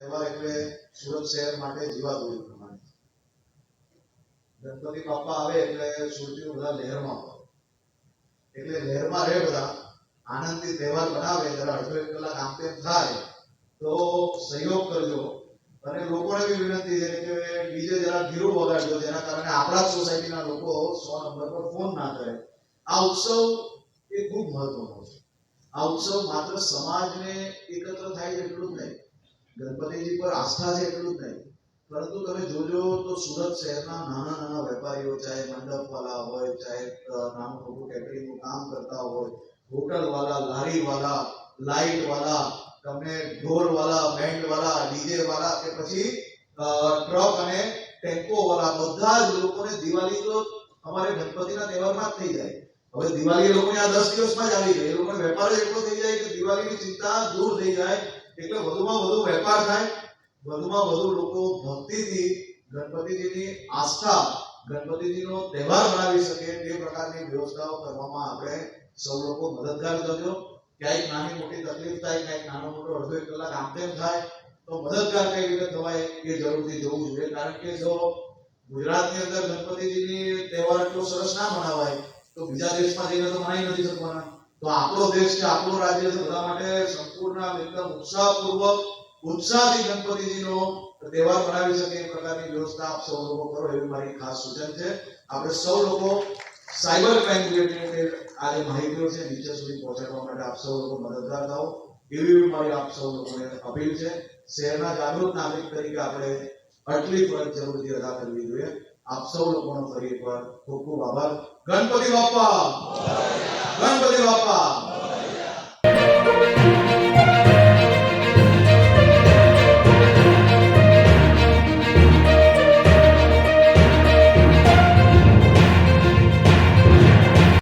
તહેવાર એટલે સુરત શહેર માટે જીવાદોરી પ્રમાણે. ગણપતિ બાપા આવે એટલે સુરતી બધા લહેરમાં એટલે લહેરમાં રહે બધા, આનંદથી તહેવાર બનાવે જરા અડધો એક કલાક આમ તેમ થાય, તો સહયોગ કરજો. અને લોકોને બી વિનંતી છે કે બીજે જરા ધીરું વગાડજો, જેના કારણે આપણા સોસાયટીના લોકો સો નંબર પર ફોન ના કરે. આ ઉત્સવ એ ખૂબ મહત્વનો છે. આ ઉત્સવ માત્ર સમાજને એકત્ર થાય છે એટલું જ નહીં ગણપતિજી પર આસ્થા છે એટલું જ નહીં. પરંતુ તમે જોજો તો સુરત શહેરના નાના નાના વેપારીઓ, ચાહે મંડપવાળા હોય, ચાહે નાનું મોટું કેટરિંગનું કામ કરતા હોય હોટલવાળા લારીવાળા લાઇટવાળા તમને વાળા બેન્ડવાળા ડીજેવાળા કે પછી ટ્રક અને ટેમ્પોવાળા બધા જ લોકોને દિવાળી તો અમારે ગણપતિના તહેવારમાં જ થઈ જાય. હવે દિવાળી એ લોકોને આ દસ દિવસમાં જ આવી ગઈ. એ લોકોને વેપાર જ એટલો થઈ જાય કે દિવાળીની ચિંતા દૂર થઈ જાય. એટલે વધુમાં વધુ વેપાર થાય, વધુમાં વધુ લોકો ભક્તિથી ગણપતિજીની આસ્થા, ગણપતિજીનો તહેવાર મનાવી શકે તે પ્રકારની વ્યવસ્થાઓ કરવામાં આપણે સૌ લોકો મદદગાર થજો. ક્યાંક નાની મોટી તકલીફ થાય, ક્યાંક નાનો મોટો અડધો એક કલાક આમ તેમ થાય, તો મદદગાર કઈ રીતે થવાય એ જરૂરથી જોવું જોઈએ. કારણ કે જો ગુજરાતની અંદર ગણપતિજીની તહેવાર એટલો સરસ ના મનાવાય, તો બીજા દેશમાં જઈને તો મનાઈ નથી શકવાના. તો આપણો દેશ છે આપણું રાજ્ય છે, બધા માટે સંપૂર્ણ એકદમ ઉત્સાહપૂર્વક, ઉત્સાહથી ગણપતિજીનો તહેવાર મનાવી શકે એ પ્રકારની વ્યવસ્થા આપ સૌ લોકો કરો એવી મારી ખાસ સૂચન છે. આપણે સૌ લોકો સાયબર ક્રાઇમ રિલેટેડ આ જે માહિતીઓ છે, નીચે સુધી પહોંચાડવા માટે આપ સૌ લોકો મદદગાર થાઓ. એવી મારી આપ સૌ લોકોને અપીલ છે. શહેરના જાગૃત નાગરિક તરીકે આપણે આટલી ફરજ જરૂરથી અદા કરવી જોઈએ. આપ સૌ લોકોનો ફરી એકવાર ખૂબ ખૂબ આભાર. ગણપતિ બાપા ગણપતિ બાપા